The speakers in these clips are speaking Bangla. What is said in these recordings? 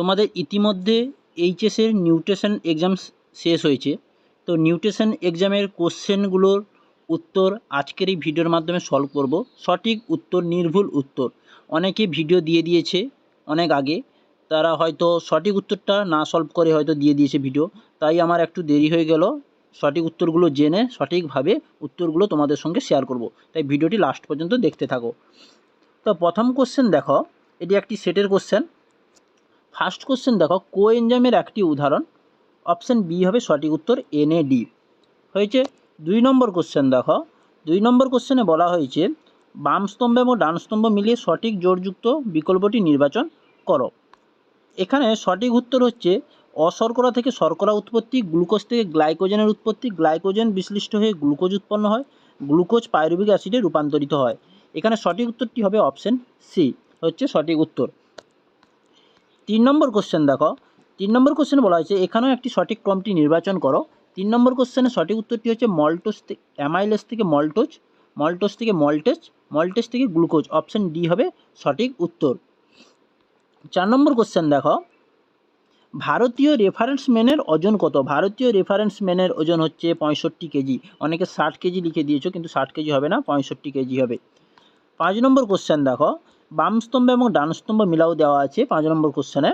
তোমাদের ইতিমধ্যে এইচএসের নিউট্রিশন এক্সাম শেষ হয়েছে। তো নিউট্রিশন এক্সামের কোশ্চেনগুলোর উত্তর আজকের এই ভিডিওর মাধ্যমে সলভ করব। সঠিক উত্তর, নির্ভুল উত্তর। অনেকে ভিডিও দিয়ে দিয়েছে অনেক আগে। তারা হয়তো সঠিক উত্তরটা না সলভ করে হয়তো দিয়ে দিয়েছে ভিডিও তাই আমার একটু দেরি হয়ে গেল। সঠিক উত্তরগুলো জেনে সঠিকভাবে উত্তরগুলো তোমাদের সঙ্গে শেয়ার করব। তাই ভিডিওটি লাস্ট পর্যন্ত দেখতে থাকো। তো প্রথম কোশ্চেন দেখো। এটি একটি সেটের কোশ্চেন ফার্স্ট কোশ্চেন দেখো কোএনজামের একটি উদাহরণ। অপশান বি হবে সঠিক উত্তর এনএডি হয়েছে? দুই নম্বর কোশ্চেন দেখো। দুই নম্বর কোশ্চেনে বলা হয়েছে, বাম স্তম্ভ এবং ডান স্তম্ভ মিলিয়ে সঠিক জোরযুক্ত বিকল্পটি নির্বাচন করো। এখানে সঠিক উত্তর হচ্ছে, অশর্করা থেকে শর্করা উৎপত্তি, গ্লুকোজ থেকে গ্লাইকোজেনের উৎপত্তি। গ্লাইকোজেন বিশ্লিষ্ট হয়ে গ্লুকোজ উৎপন্ন হয়, গ্লুকোজ পাইরুবিক অ্যাসিডে রূপান্তরিত হয়। এখানে সঠিক উত্তরটি হবে অপশন সি হচ্ছে সঠিক উত্তর। তিন নম্বর কোশ্চেন দেখো। তিন নম্বর কোশ্চেনে বলা হয়েছে, এখানেও একটি সঠিক ক্রমটি নির্বাচন করো। তিন নম্বর কোশ্চেনের সঠিক উত্তরটি হচ্ছে মল্টোস অ্যামাইলেস থেকে মল্টোজ মল্টোস থেকে মল্টেজ মল্টেজ থেকে গ্লুকোজ অপশন ডি হবে সঠিক উত্তর। চার নম্বর কোশ্চেন দেখো। ভারতীয় রেফারেন্স ম্যানের ওজন কত? ভারতীয় রেফারেন্স ম্যানের ওজন হচ্ছে পঁয়ষট্টি কেজি। অনেকে ষাট কেজি লিখে দিয়েছ, কিন্তু ষাট কেজি হবে না, পঁয়ষট্টি কেজি হবে। পাঁচ নম্বর কোশ্চেন দেখো। বাম স্তম্ভ এবং ডান স্তম্ভ মিলাও দেওয়া আছে পাঁচ নম্বর কোশ্চেনে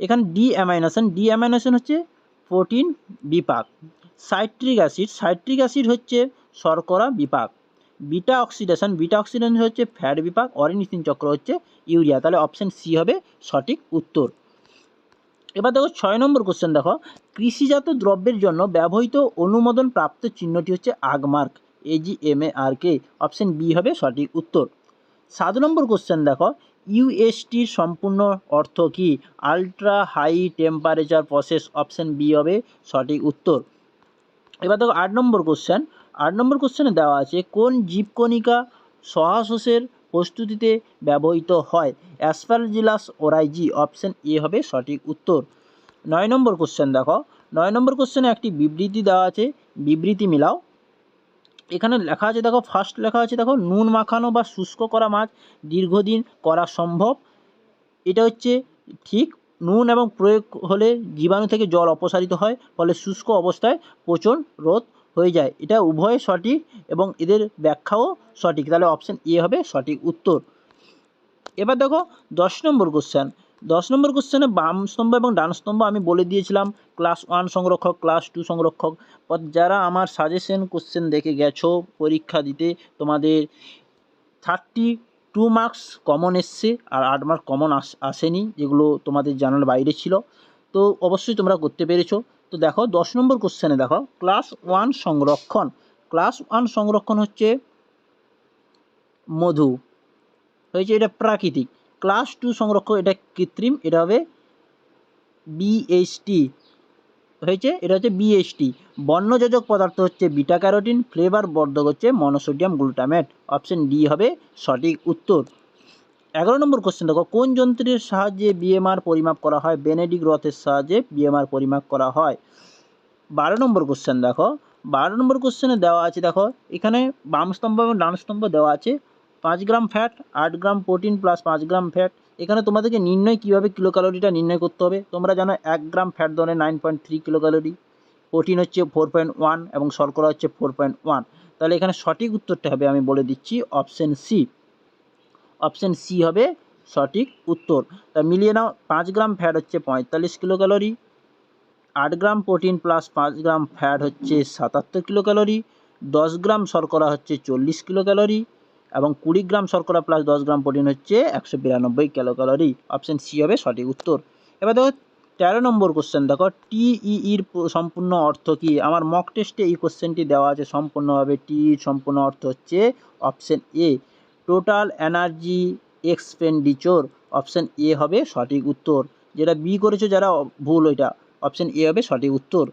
এখানে ডি অ্যামাইনেশন ডি অ্যামাইনেশন হচ্ছে প্রোটিন বিপাক। সাইট্রিক অ্যাসিড সাইট্রিক অ্যাসিড হচ্ছে শর্করা বিপাক। বিটা অক্সিডেশন বিটা অক্সিডেশন হচ্ছে ফ্যাট বিপাক অরিনিথিন চক্র হচ্ছে ইউরিয়া তাহলে অপশান সি হবে সঠিক উত্তর। এবার দেখো ছয় নম্বর কোশ্চেন দেখো। কৃষিজাত দ্রব্যের জন্য ব্যবহৃত অনুমোদন প্রাপ্ত চিহ্নটি হচ্ছে আগমার্ক কে অপশান বি হবে সঠিক উত্তর। সাত নম্বর কোশ্চেন দেখো ইউএসটির সম্পূর্ণ অর্থ কি? Ultra high temperature process option B হবে সঠিক উত্তর। এবার দেখো আট নম্বর কোশ্চেন আট নম্বর কোশ্চেনে দেওয়া আছে, কোন জীবকণিকা সহাশোষের প্রস্তুতিতে ব্যবহৃত হয়? অ্যাসপারজিলাস ওরাইজি অপশান এ হবে সঠিক উত্তর। নয় নম্বর কোশ্চেন দেখো, নয় নম্বর কোশ্চেনে একটি বিবৃতি দেওয়া আছে, বিবৃতি মিলাও। এখানে লেখা আছে, দেখো ফার্স্ট লেখা আছে, দেখো, নুন মাখানো বা শুষ্ক করা মাছ দীর্ঘদিন করা সম্ভব। এটা হচ্ছে ঠিক নুন এবং প্রয়োগ হলে জীবাণু থেকে জল অপসারিত হয়, ফলে শুষ্ক অবস্থায় পচন রোধ হয়ে যায়। এটা উভয় সঠিক এবং এদের ব্যাখ্যাও সঠিক। তাহলে অপশান এ হবে সঠিক উত্তর। এবার দেখো, দশ নম্বর কোশ্চেন দশ নম্বর কোশ্চেনে বাম স্তম্ভ এবং ডান স্তম্ভ আমি বলে দিয়েছিলাম ক্লাস ওয়ান সংরক্ষক ক্লাস টু সংরক্ষক। যারা আমার সাজেশন কোশ্চেন দেখে গেছো, পরীক্ষা দিতে, তোমাদের থার্টি টু মার্কস কমন এসছে আর আট মার্ক কমন আস, আসেনি, যেগুলো তোমাদের জানার বাইরে ছিল। তো অবশ্যই তোমরা করতে পেরেছ। তো দেখো, দশ নম্বর কোশ্চেনে দেখো ক্লাস ওয়ান সংরক্ষণ। ক্লাস ওয়ান সংরক্ষণ হচ্ছে মধু। হয়েছে এটা প্রাকৃতিক। ক্লাস টু সংরক্ষণ এটা কৃত্রিম, এটা হবে বিএসটি হয়েছে? এটা হচ্ছে বিএসটি বর্ণযোজক পদার্থ হচ্ছে বিটা ক্যারোটিন ফ্লেভার বর্ধক হচ্ছে মনোসোডিয়াম গ্লুটামেট। অপশন ডি হবে সঠিক উত্তর। এগারো নম্বর কোশ্চেন দেখো, কোন যন্ত্রের সাহায্যে বিএমআর পরিমাপ করা হয়? বেনেডিক রথের সাহায্যে বিএমআর পরিমাপ করা হয়। বারো নম্বর কোশ্চেন দেখো, বারো নম্বর কোশ্চেনে দেওয়া আছে, দেখো, এখানে বাম স্তম্ভ এবং ডান স্তম্ভ দেওয়া আছে। পাঁচ গ্রাম ফ্যাট আট গ্রাম প্রোটিন প্লাস পাঁচ গ্রাম ফ্যাট এখানে তোমাদেরকে নির্ণয় কীভাবে কিলো ক্যালোরিটা নির্ণয় করতে হবে? তোমরা জানো এক গ্রাম ফ্যাট ধরে nine point three kilo calorie protein হচ্ছে ফোর পয়েন্ট ওয়ান এবং শর্করা হচ্ছে ফোর পয়েন্ট ওয়ান তাহলে এখানে সঠিক উত্তরটা হবে, আমি বলে দিচ্ছি অপশান সি অপশান সি হবে সঠিক উত্তর। তা মিলিয়ে নাও, পাঁচ গ্রাম ফ্যাট হচ্ছে পঁয়তাল্লিশ কিলো ক্যালোরি আট গ্রাম প্রোটিন প্লাস পাঁচ গ্রাম ফ্যাট হচ্ছে সাতাত্তর কিলো ক্যালোরি দশ গ্রাম শর্করা হচ্ছে চল্লিশ কিলো ক্যালোরি এবং কুড়ি গ্রাম শর্করা প্লাস দশ গ্রাম প্রোটিন হচ্ছে একশো বিরানব্বই কিলো ক্যালোরি অপশান সি হবে সঠিক উত্তর। এবার দেখো, তেরো নম্বর কোশ্চেন দেখো টিইর সম্পূর্ণ অর্থ কী? আমার মক টেস্টে এই কোশ্চেনটি দেওয়া আছে সম্পূর্ণভাবে। টিইর সম্পূর্ণ অর্থ হচ্ছে option A total energy expenditure option A হবে সঠিক উত্তর। যেটা বি করেছ যারা, ভুল ওইটা। অপশান এ হবে সঠিক উত্তর।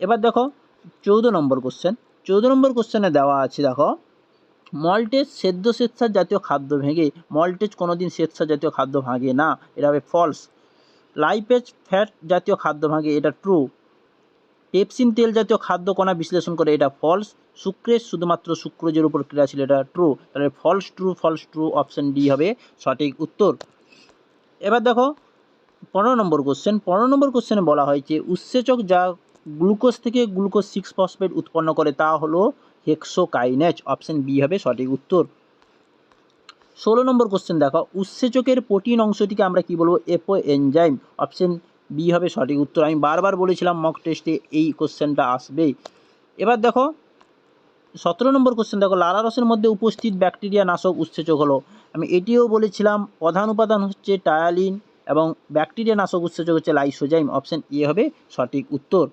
এবার দেখো, চৌদ্দ নম্বর কোশ্চেন চৌদ্দ নম্বর কোশ্চেনে দেওয়া আছে দেখো মল্টেজ সেদ্ধ স্বেচ্ছার জাতীয় খাদ্য ভেঙে, মল্টেজ কোনো দিন স্বেচ্ছার জাতীয় খাদ্য ভাঙে না। এটা হবে ফলস লাইপেজ ফ্যাট জাতীয় খাদ্য ভাঙে, এটা ট্রু পেপসিন তেল জাতীয় খাদ্য কণা বিশ্লেষণ করে, এটা ফলস শুক্রের শুধুমাত্র শুক্রজের উপর ক্রিয়াশীল, এটা ট্রু তাহলে false true false true option D হবে সঠিক উত্তর। এবার দেখো, পনেরো নম্বর কোশ্চেন পনেরো নম্বর কোশ্চেনে বলা হয়েছে উৎসেচক যা গ্লুকোজ থেকে গ্লুকোজ সিক্স ফসফেট উৎপন্ন করে তা হলো হেক্সোকাইনেজ অপশন বি হবে সঠিক উত্তর। ষোলো নম্বর কোশ্চেন দেখো, উৎসেচকের প্রোটিন অংশটিকে আমরা কি বলব? এপো এনজাইম অপশন বি হবে সঠিক উত্তর। আমি বারবার বলেছিলাম মক টেস্টে এই কোশ্চেনটা আসবেই। এবার দেখো, সতেরো নম্বর কোশ্চেন দেখো লালারসের মধ্যে উপস্থিত ব্যাকটেরিয়া নাশক উৎসেচক হলো। আমি এটিও বলেছিলাম, প্রধান উপাদান হচ্ছে টায়ালিন এবং ব্যাকটেরিয়া নাশক উৎসেচক হচ্ছে লাইসোজাইম অপশন এ হবে সঠিক উত্তর।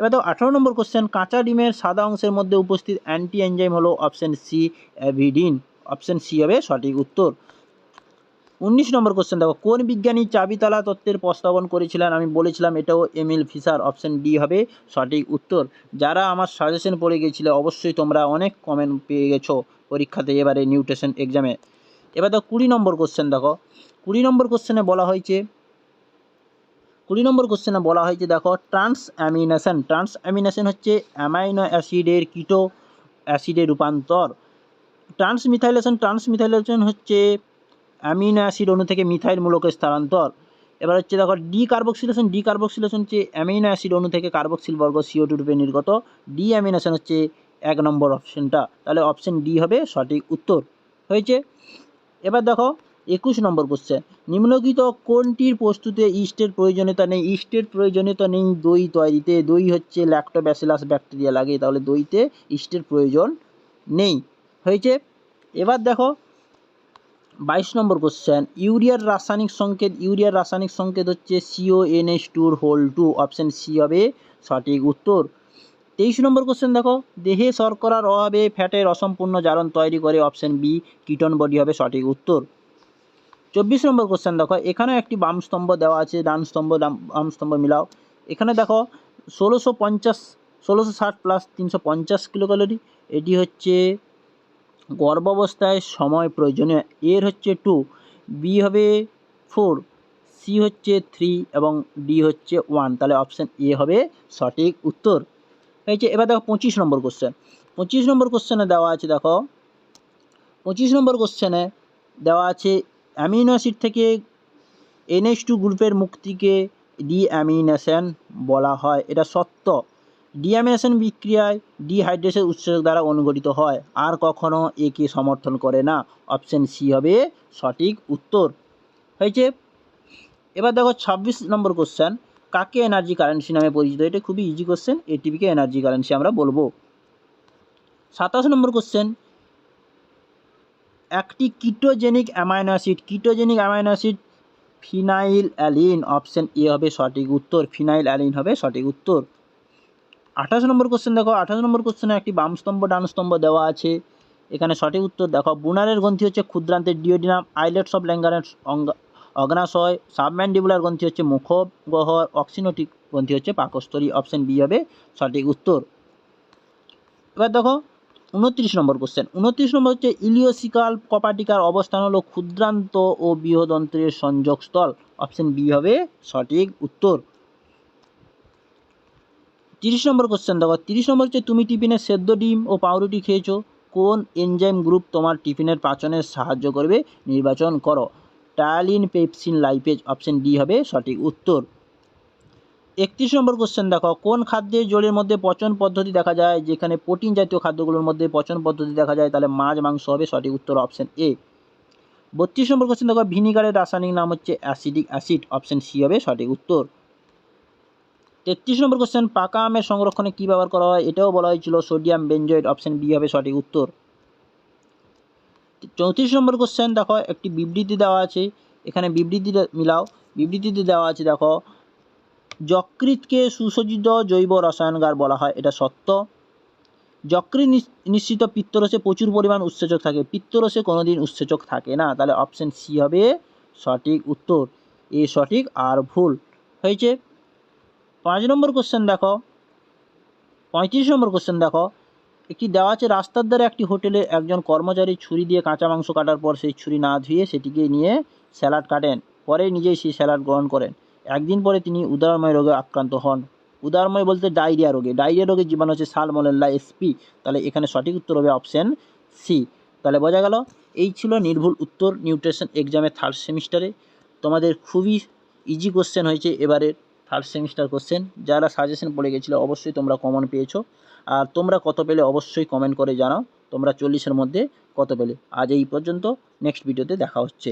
এবার দেখো, আঠারো নম্বর কোশ্চেন কাঁচা ডিমের সাদা অংশের মধ্যে উপস্থিত অ্যান্টি এনজাইম হলো option C avidin option C হবে সঠিক উত্তর। উনিশ নম্বর কোশ্চেন দেখো, কোন বিজ্ঞানী চাবিতালা তত্ত্বের প্রস্তাবন করেছিলেন? আমি বলেছিলাম এটাও এমিল ফিসার অপশন ডি হবে সঠিক উত্তর। যারা আমার সাজেশন পড়ে গেছিলে, অবশ্যই তোমরা অনেক কমেন্ট পেয়ে গেছো পরীক্ষাতে এবারে নিউট্রেশন এক্সামে এবার দেখো, কুড়ি নম্বর কোশ্চেন দেখো। কুড়ি নম্বর কোশ্চেনে বলা হয়েছে কুড়ি নম্বর কোশ্চেনে বলা হয়েছে, দেখো ট্রান্স অ্যামিনেশন ট্রান্স অ্যামিনেশন হচ্ছে অ্যামাইনো অ্যাসিডের কিটো অ্যাসিডে রূপান্তর। ট্রান্সমিথাইলেশন ট্রান্সমিথাইলেশন হচ্ছে অ্যামিনো অ্যাসিড অণু থেকে মিথাইল মূলকের স্থানান্তর। এবার হচ্ছে দেখো ডি কার্বক্সিলেশন ডি কার্বক্সিলেশন হচ্ছে অ্যামিনো অ্যাসিড অণু থেকে কার্বক্সিল বর্গ সিও টু রূপে নির্গত। ডি অ্যামিনেশন হচ্ছে এক নম্বর অপশনটা তাহলে অপশন ডি হবে সঠিক উত্তর। হয়েছে? এবার দেখো একুশ নম্বর কোশ্চেন নিম্নলিখিত কোনটির প্রস্তুতে ইস্টের প্রয়োজনীয়তা নেই? ইস্টের প্রয়োজনীয়তা নেই দই তৈরিতে। দই হচ্ছে ল্যাক্টোব্যাসিলাস ব্যাকটেরিয়া লাগে, তাহলে দইতে ইস্টের প্রয়োজন নেই। হয়েছে? এবার দেখো, বাইশ নম্বর কোশ্চেন ইউরিয়ার রাসায়নিক সংকেত, ইউরিয়ার রাসায়নিক সংকেত হচ্ছে সিও এনএস টুর হোল টু অপশান সি হবে সঠিক উত্তর। তেইশ নম্বর কোশ্চেন দেখো, দেহে শর্করার অভাবে ফ্যাটের অসম্পূর্ণ জারণ তৈরি করে অপশন বি কিটন বডি হবে সঠিক উত্তর। চব্বিশ নম্বর কোশ্চেন দেখো, এখানেও একটি বাম স্তম্ভ দেওয়া আছে, ডান স্তম্ভ বাম স্তম্ভ মিলাও। এখানে দেখো, ষোলোশো পঞ্চাশ, ষোলোশো ষাট প্লাস তিনশো পঞ্চাশ কিলো ক্যালোরি এটি হচ্ছে গর্ভাবস্থায় সময় প্রয়োজনীয়। এর হচ্ছে টু বি হবে ফোর সি হচ্ছে থ্রি এবং ডি হচ্ছে ওয়ান তাহলে অপশান এ হবে সঠিক উত্তর। হয়েছে এবার দেখো পঁচিশ নম্বর কোশ্চেন পঁচিশ নম্বর কোশ্চেনে দেওয়া আছে, দেখো, পঁচিশ নম্বর কোশ্চেনে দেওয়া আছে অ্যামিনো অ্যাসিড থেকে এনএইচ টু গ্রুপের মুক্তিকে ডিঅ্যামিনেশন বলা হয়। এটা সত্য। ডিঅ্যামিনেশন বিক্রিয়ায় ডিহাইড্রেশন উৎসেচক দ্বারা অনুঘটিত হয়। আর কখনও একে সমর্থন করে না। অপশন সি হবে সঠিক উত্তর। হয়েছে? এবার দেখো ছাব্বিশ নম্বর কোশ্চেন কাকে এনার্জি কারেন্সি নামে পরিচিত? এটা খুবই ইজি কোশ্চেন এটিপিকে এনার্জি কারেন্সি আমরা বলব। সাতাশ নম্বর কোশ্চেন একটি ketogenic amino acid ketogenic amino acid phenyl alanine option A হবে সঠিক উত্তর ফিনাইল অ্যালিন হবে সঠিক উত্তর। আঠাশ নম্বর কোশ্চেন দেখো, আঠাশ নম্বর কোশ্চেনে একটি বাম স্তম্ভ, ডান দেওয়া আছে। এখানে সঠিক উত্তর দেখো, বুনারের গ্রন্থি হচ্ছে ক্ষুদ্রান্তের ডিওডিনাম আইলেটস অফ ল্যাঙ্গারের অগ্নাশয়, সাবম্যান্ডিবুলার গ্রন্থি হচ্ছে মুখগহ্বর, অক্সিনোটিক গ্রন্থি হচ্ছে পাকস্থলী অপশন বি হবে সঠিক উত্তর। এবার দেখো উনত্রিশ নম্বর কোশ্চেন উনত্রিশ নম্বর হচ্ছে ইলিওসিকাল কপাটিকার অবস্থান হলো ক্ষুদ্রান্ত ও বৃহদন্ত্রের সংযোগস্থল। অপশন বি হবে সঠিক উত্তর। তিরিশ নম্বর কোশ্চেন দেখো। তিরিশ নম্বর হচ্ছে তুমি টিফিনে সেদ্ধ ডিম ও পাউরুটি খেয়েছো। কোন এনজাইম গ্রুপ তোমার টিফিনের পাচনে সাহায্য করবে? নির্বাচন করো। Ptyalin pepsin lipase option D হবে সঠিক উত্তর। একত্রিশ নম্বর কোশ্চেন দেখো, কোন খাদ্যের জলের মধ্যে পচন পদ্ধতি দেখা যায়? যেখানে প্রোটিন জাতীয় খাদ্যগুলোর মধ্যে পচন পদ্ধতি দেখা যায়, তাহলে মাছ, মাংস হবে সঠিক উত্তর অপশন এ বত্রিশ নম্বর কোশ্চেন দেখো, ভিনিগারের রাসায়নিক নাম হচ্ছে অ্যাসিডিক অ্যাসিড অপশন সি হবে সঠিক উত্তর। তেত্রিশ নম্বর কোশ্চেন পাকা আমের সংরক্ষণে কী ব্যবহার করা হয়? এটাও বলা হয়েছিল সোডিয়াম বেঞ্জয়েড অপশন বি হবে সঠিক উত্তর। চৌত্রিশ নম্বর কোশ্চেন দেখো, একটি বিবৃতি দেওয়া আছে, এখানে বিবৃতিটা মিলাও। বিবৃতিতে দেওয়া আছে, দেখো যকৃতকে সুসজ্জিত জৈব রসায়নগার বলা হয়, এটা সত্য। নিস- নিশ্চিত পিত্তরসে প্রচুর পরিমাণ উৎসেচক থাকে। পিত্তরসে কোনোদিন উৎসেচক থাকে না। তাহলে অপশন সি হবে সঠিক উত্তর। এ সঠিক, আর ভুল হয়েছে। পাঁচ নম্বর কোশ্চেন দেখো। পঁয়ত্রিশ নম্বর কোশ্চেন দেখো। একটি দেওয়া আছে, রাস্তার ধারে একটি হোটেলে একজন কর্মচারী ছুরি দিয়ে কাঁচা মাংস কাটার পর সেই ছুরি না ধুয়ে সেটিকে নিয়ে স্যালাড কাটেন। পরে নিজেই সেই স্যালাড গ্রহণ করেন। একদিন পরে তিনি উদারময় রোগে আক্রান্ত হন। উদারময় বলতে ডায়রিয়া রোগে। ডায়রিয়া রোগের জীবাণু হচ্ছে সালমোনেল্লা এসপি। তাহলে এখানে সঠিক উত্তর হবে অপশন সি। তাহলে বোঝা গেল, এই ছিল নির্ভুল উত্তর নিউট্রিশন এক্সামের থার্ড সেমিস্টারে তোমাদের খুবই ইজি কোশ্চেন হয়েছে এবারের থার্ড সেমিস্টার কোশ্চেন যারা সাজেশন পড়ে গেছিল অবশ্যই তোমরা কমন পেয়েছ। আর তোমরা কত পেলে অবশ্যই কমেন্ট করে জানাও। তোমরা চল্লিশের মধ্যে কত পেলে। আজ এই পর্যন্ত নেক্সট ভিডিওতে দেখা হচ্ছে।